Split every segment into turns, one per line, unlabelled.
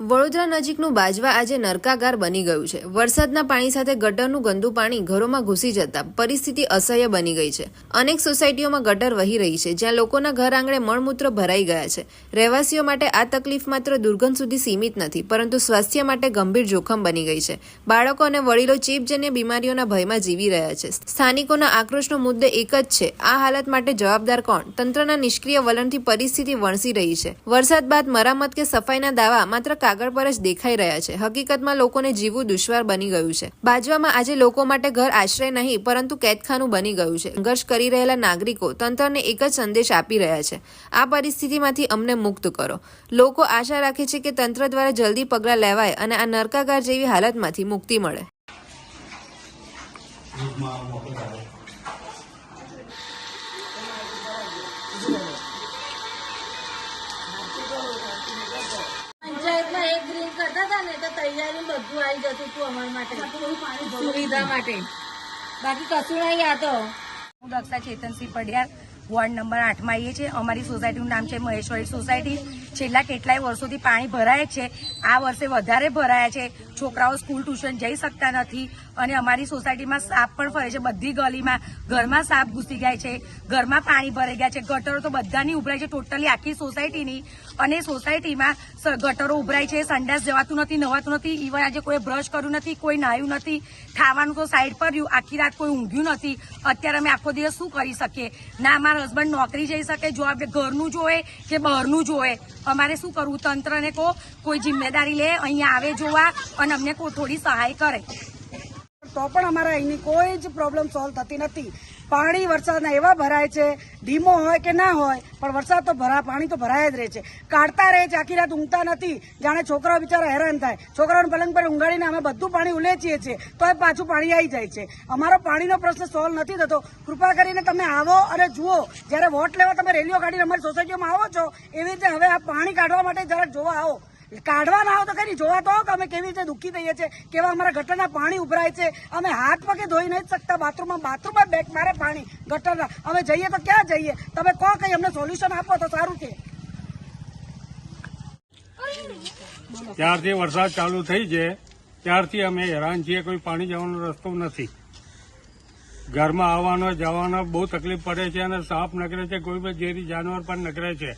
વડોદરા નજીકનું બાજવા આજે નરકાગાર બની ગયું છે. વરસાદના પાણી સાથે ગટરનું ગંદુ પાણી ઘરોમાં ઘૂસી જતા પરિસ્થિતિ અસહ્ય બની ગઈ છે. અનેક સોસાયટીઓમાં ગટર વહી રહી છે, જ્યાં લોકોના ઘર આંગણે મળમૂત્ર ભરાઈ ગયા છે. રહેવાસીઓ માટે આ તકલીફ માત્ર દુર્ગંધ સુધી સીમિત નથી, પરંતુ સ્વાસ્થ્ય માટે ગંભીર જોખમ બની ગઈ છે. બાળકો અને વડીલો ચેપજન્ય બીમારીઓના ભયમાં જીવી રહ્યા છે. સ્થાનિકોના આક્રોશનો મુદ્દે એક જ છે, આ હાલત માટે જવાબદાર કોણ? તંત્રના નિષ્ક્રિય વલણથી પરિસ્થિતિ વણસી રહી છે. વરસાદ બાદ મરામત કે સફાઈના દાવા માત્ર કાગળ પર જ દેખાઈ રહ્યા છે. હકીકતમાં લોકોને જીવવું દુશ્વાર બની ગયું છે. બાજવામાં આજે લોકો માટે ઘર આશ્રય નહીં, પરંતુ કેદખાનું બની ગયું છે. સંઘર્ષ કરી રહેલા નાગરિકો તંત્રને એક જ સંદેશ આપી રહ્યા છે. આ પરિસ્થિતિમાંથી અમને મુક્ત કરો. લોકો આશા રાખે છે કે તંત્ર દ્વારા જલ્દી પગલાં લેવાય અને આ નરકાગાર જેવી હાલતમાંથી મુક્તિ મળે.
એક હતા ને તો તૈયારી બધું આવી જતું હતું અમારા માટે. સુવિધા માટે. બાકી કશું નહીં આ તો.
હું દક્ષા ચેતનસિંહ પડિયાર વોર્ડ નંબર આઠમાં આવીએ છીએ. અમારી સોસાયટીનું નામ છે મહેશ્વરી સોસાયટી. છેલ્લા કેટલાય વર્ષોથી પાણી ભરાય છે. આ વર્ષે વધારે ભરાયા છે. છોકરાઓ સ્કૂલ ટ્યુશન જઈ શકતા નથી અને અમારી સોસાયટીમાં સાપ પણ ફરે છે. બધી ગલીમાં ઘરમાં સાપ ઘૂસી ગયા છે. ઘરમાં પાણી ભરાઈ ગયા છે. ગટરો તો બધાની ઉભરાય છે. ટોટલી આખી સોસાયટીની. અને સોસાયટીમાં ગટરો ઉભરાય છે. સંડાસ જવાતું નથી, નવાતું નથી. ઇવન આજે કોઈ બ્રશ કર્યું નથી, કોઈ નાહ્યું નથી. ખાવાનું તો સાઈડ પર રહ્યું. આખી રાત કોઈ ઊંઘ્યું નથી. અત્યારે અમે આખો દિવસ શું કરી શકીએ? ના મારા હસબન્ડ નોકરી જઈ શકે જોબ ઘરનું જોવે કે બહારનું જોવે? અમારે શું કરવું? તંત્રને કહો, કોઈ જિમ્મેદારી લે, અહીંયા આવે જોવા અને અમને કોઈ થોડી સહાય કરે.
તો પણ અમારા અહીંની કોઈ જ પ્રોબ્લેમ સોલ્વ થતી નથી. પાણી વરસાદના એવા ભરાય છે, ધીમો હોય કે ના હોય, પણ વરસાદ તો ભરા, પાણી તો ભરાય જ રહે છે. કાઢતા રહે છે, આખી રાત ઊંઘતા નથી. જાણે છોકરાઓ બિચારા હેરાન થાય. છોકરાઓને પલંગ પર ઊંઘાડીને અમે બધું પાણી ઉલેચીએ છીએ તો એ પાછું પાણી આવી જાય છે. અમારો પાણીનો પ્રશ્ન સોલ્વ નથી થતો. કૃપા કરીને તમે આવો અને જુઓ. જ્યારે વોટ લેવા તમે રેલીઓ કાઢીને અમારી સોસાયટીઓમાં આવો છો, એવી રીતે હવે આ પાણી કાઢવા માટે જરાક જોવા આવો. કાઢવા ના આવો તો ખરી જોવા તો અમે કેવી રીતે દુઃખી થઈએ છીએ, કેવા અમારા ગટરના પાણી ઉભરાય છે. અમે હાથ પગે ધોઈ નથી શકતા બાથરૂમમાં બાથરૂમમાં બેક મારે પાણી, ગટરના. અમે જઈએ તો ક્યાં જઈએ? તમે કહો કઈ અમને સોલ્યુશન આપો તો સારું છે
ત્યારથી વરસાદ ચાલુ થઈ છે. ત્યારથી અમે હેરાન છીએ, કોઈ પાણી જવાનો રસ્તો નથી. ઘરમાં આવવાનો, જવાનો બહુ તકલીફ પડે છે અને સાપ નકરે છે, કોઈ પણ ઝેરી જાનવર પણ નકરે છે.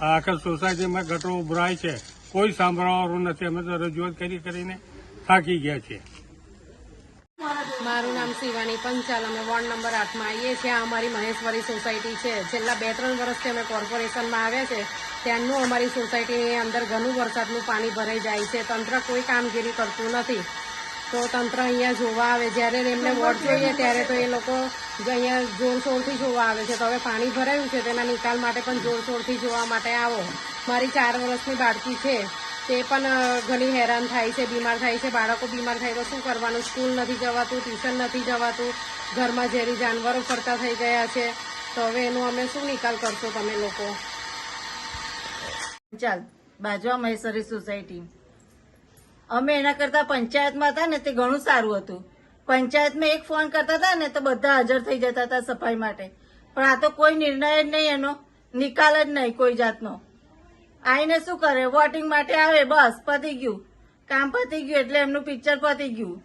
આખા સોસાયટીમાં ગટરો ઉભરાય છે. કોઈ સાંભળવાનું નથી. અમે તો રજૂઆત કરી કરીને થાકી ગયા છીએ.
મારું નામ શિવાની પંચાલ. અમે વોર્ડ નંબર આઠમાં આવીએ છીએ. આ અમારી મહેશ્વરી સોસાયટી છે. છેલ્લા બે ત્રણ વર્ષથી અમે કોર્પોરેશનમાં આવ્યા છે. ત્યાંનું અમારી સોસાયટીની અંદર ઘણું વરસાદનું પાણી ભરાઈ જાય છે. તંત્ર કોઈ કામગીરી કરતું નથી. તો તંત્ર અહીંયા જોવા આવે. જ્યારે એમને વોટ જોઈએ ત્યારે તો એ લોકો જ અહીંયા જોરશોરથી જોવા આવે છે. તો હવે પાણી ભરાયું છે તેના નિકાલ માટે પણ જોરશોરથી જોવા માટે આવો. મારી ચાર વર્ષની બાળકી છે. તે પણ ઘણી હેરાન થાય છે બીમાર થાય છે. બાળકો બીમાર થાય તો શું કરવાનું? સ્કૂલ નથી જવાતું ટ્યુશન નથી જવાતું. ઘરમાં ઝેરી જાનવરો ફરતા થઈ ગયા છે. તો હવે એનું અમે શું નિકાલ કરશો તમે લોકો?
ચાલ બાજવા મહેસરી સોસાયટી. અમે એના કરતા પંચાયતમાં હતા ને તે ઘણું સારું હતું. પંચાયતમાં એક ફોન કરતા હતા ને તો બધા હાજર થઈ જતા હતા સફાઈ માટે. પણ આ તો કોઈ નિર્ણય જ નહીં એનો. નિકાલ જ નહીં કોઈ જાતનો. આઈને શું કરે? વોટિંગ માટે આવે, બસ, પતી ગયું. કામ પતી ગયું એટલે એમનું પિક્ચર પતી ગયું.